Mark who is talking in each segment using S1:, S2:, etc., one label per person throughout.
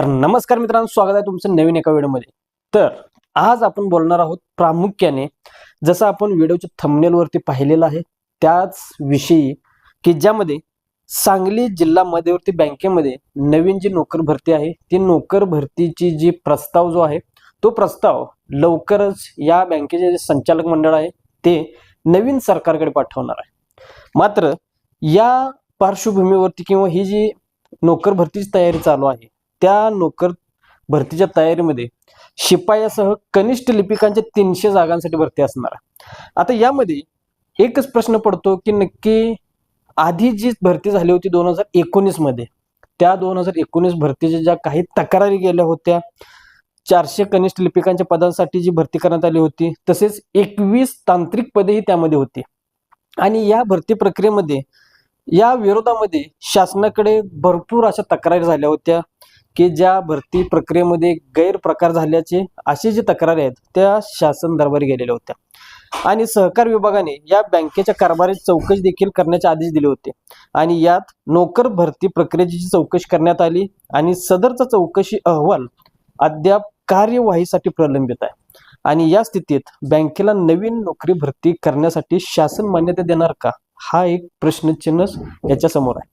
S1: तर नमस्कार मित्रांनो स्वागत आहे तुमचं नवीन एका व्हिडिओमध्ये. तर आज आपण बोलणार आहोत प्रामुख्याने जसं आपण व्हिडिओच्या थंबनेलवरती पाहिलेलं आहे त्याच विषयी की ज्यामध्ये सांगली जिल्हा मध्यवर्ती बँकेमध्ये नवीन जी नोकर भरती आहे ती नोकर भरतीची जी प्रस्ताव जो आहे तो प्रस्ताव लवकरच या बँकेचे जे संचालक मंडळ आहे ते नवीन सरकारकडे पाठवणार आहे. मात्र या पार्श्वभूमीवरती किंवा ही जी नोकर भरतीची तयारी चालू आहे त्या नोकर भरतीच्या तयारीमध्ये शिपायासह कनिष्ठ लिपिकांच्या तीनशे जागांसाठी भरती असणार. आता यामध्ये एकच प्रश्न पडतो की नक्की आधी जी भरती झाली होती दोन हजार एकोणीसमध्ये त्या दोन हजार एकोणीस भरतीच्या ज्या काही तक्रारी गेल्या होत्या चारशे कनिष्ठ लिपिकांच्या पदांसाठी जी भरती करण्यात आली होती तसेच एकवीस तांत्रिक पदेही त्यामध्ये होती. आणि या भरती प्रक्रियेमध्ये या विरोधामध्ये शासनाकडे भरपूर अशा तक्रारी झाल्या होत्या. की ज्या भरती प्रक्रियेमध्ये गैरप्रकार झाल्याचे अशी जी तक्रारी आहेत त्या शासन दरबारी गेलेल्या होत्या. आणि सहकार विभागाने या बँकेच्या कारभारी चौकशी देखील करण्याचे आदेश दिले होते. आणि यात नोकर भरती प्रक्रियेची चौकशी करण्यात आली आणि सदरचा चौकशी अहवाल अद्याप कार्यवाहीसाठी प्रलंबित आहे. आणि या स्थितीत बँकेला नवीन नोकरी भरती करण्यासाठी शासन मान्यता देणार का? हा एक प्रश्नचिन्ह याच्या समोर आहे.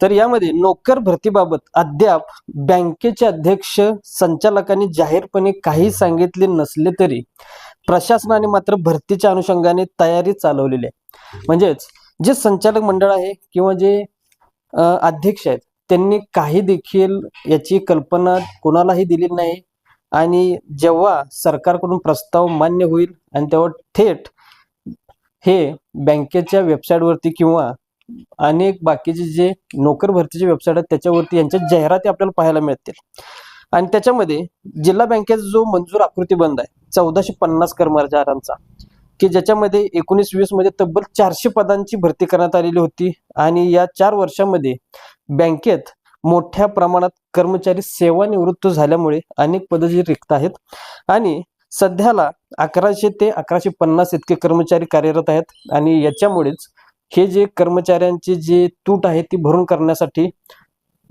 S1: तर यामध्ये नोकर भरतीबाबत अद्याप बँकेचे अध्यक्ष संचालकांनी जाहीरपणे काही सांगितले नसले तरी प्रशासनाने मात्र भरतीच्या अनुषंगाने तयारी चालवलेली आहे. म्हणजेच जे संचालक मंडळ आहे किंवा जे अध्यक्ष आहेत त्यांनी काही देखील याची कल्पना कोणालाही दिली नाही आणि जेव्हा सरकारकडून प्रस्ताव मान्य होईल आणि तेव्हा थेट हे बँकेच्या वेबसाईटवरती किंवा अनेक बाकीचे जे नोकर भरतीचे वेबसाईट आहेत त्याच्यावरती यांच्या जाहिराती आपल्याला पाहायला मिळतील. आणि त्याच्यामध्ये जिल्हा बँकेचा जो मंजूर आकृतीबंध आहे चौदाशे पन्नास कर्मचाऱ्यांचा की ज्याच्यामध्ये एकोणीस वीसमध्ये तब्बल चारशे पदांची भरती करण्यात आलेली होती. आणि या चार वर्षामध्ये बँकेत मोठ्या प्रमाणात कर्मचारी सेवानिवृत्त झाल्यामुळे अनेक पदं जी रिक्त आहेत. आणि सध्याला अकराशे ते अकराशे पन्नास इतके कर्मचारी कार्यरत आहेत. आणि याच्यामुळेच हे जे कर्मचाऱ्यांची जी तूट आहे ती भरून करण्यासाठी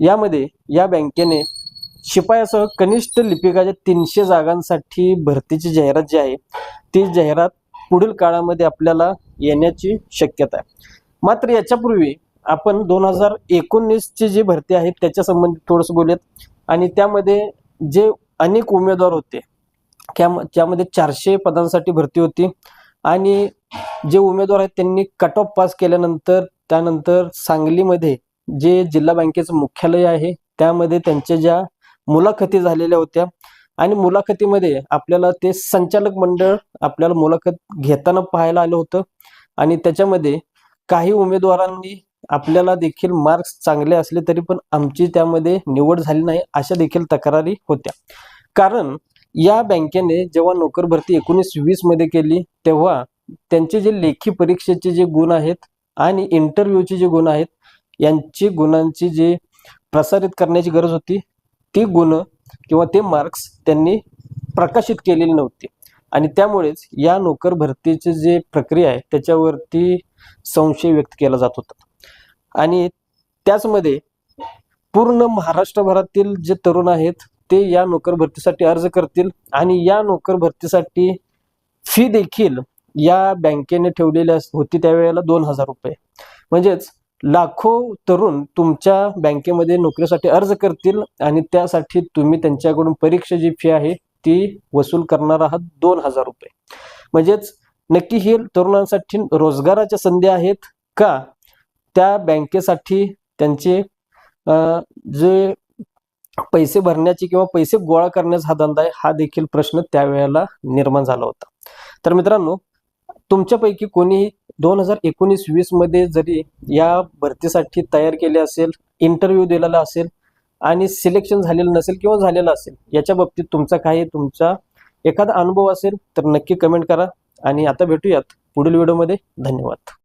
S1: यामध्ये या बँकेने शिपायासह कनिष्ठ लिपिकाच्या तीनशे जागांसाठी भरतीची जाहिरात जी आहे ती जाहिरात पुढील काळामध्ये आपल्याला येण्याची शक्यता आहे. मात्र याच्यापूर्वी आपण दोन हजार एकोणीसची जी भरती आहे त्याच्या संबंधित थोडंसं बोलूयात. आणि त्यामध्ये जे अनेक उमेदवार होते त्या- त्यामध्ये चारशे पदांसाठी भरती होती. आणि जे उमेदवार आहेत त्यांनी कट ऑफ पास केल्यानंतर त्यानंतर सांगलीमध्ये जे जिल्हा बँकेचं मुख्यालय आहे त्यामध्ये त्यांच्या ज्या मुलाखती झालेल्या होत्या आणि मुलाखतीमध्ये आपल्याला ते संचालक मंडळ आपल्याला मुलाखत घेताना पाहायला आलं होतं आणि त्याच्यामध्ये काही उमेदवारांनी आपल्याला देखील मार्क्स चांगले असले तरी पण आमची त्यामध्ये निवड झाली नाही अशा देखील तक्रारी होत्या. कारण या बँकेने जेव्हा नोकर भरती एकोणीस वीसमध्ये केली तेव्हा त्यांचे जे लेखी परीक्षेचे जे गुण आहेत आणि इंटरव्ह्यूचे जे गुण आहेत यांची गुणांची जे प्रसारित करण्याची गरज होती ती गुण किंवा ते मार्क्स त्यांनी प्रकाशित केलेली नव्हती. आणि त्यामुळेच या नोकर भरतीची जे प्रक्रिया आहे त्याच्यावरती संशय व्यक्त केला जात होता. आणि त्याचमध्ये पूर्ण महाराष्ट्रभरातील जे तरुण आहेत ते या नोकर भरतीसाठी अर्ज करतील आणि या नोकर भरतीसाठी फी देखील या बँकेने ठेवलेली होती त्यावेळेला दोन हजार रुपये. म्हणजेच लाखो तरुण तुमच्या बँकेमध्ये नोकरीसाठी अर्ज करतील आणि त्यासाठी तुम्ही त्यांच्याकडून परीक्षा जी फी आहे ती वसूल करणार आहात दोन हजार रुपये. म्हणजेच नक्की ही तरुणांसाठी रोजगाराच्या संधी आहेत का? त्या बँकेसाठी त्यांचे जे पैसे भरण्याची किंवा पैसे गोळा करण्याचा हा धंदा आहे हा देखील प्रश्न त्यावेळेला निर्माण झाला होता. तर मित्रांनो तुमच्यापैकी कोणीही दोन हजार एकोणीस वीसमध्ये जरी या भरतीसाठी तयार केले असेल इंटरव्ह्यू दिलेला असेल आणि सिलेक्शन झालेलं नसेल किंवा झालेलं असेल याच्या बाबतीत तुमचा काही तुमचा एखादा अनुभव असेल तर नक्की कमेंट करा. आणि आता भेटूयात पुढील व्हिडिओमध्ये धन्यवाद.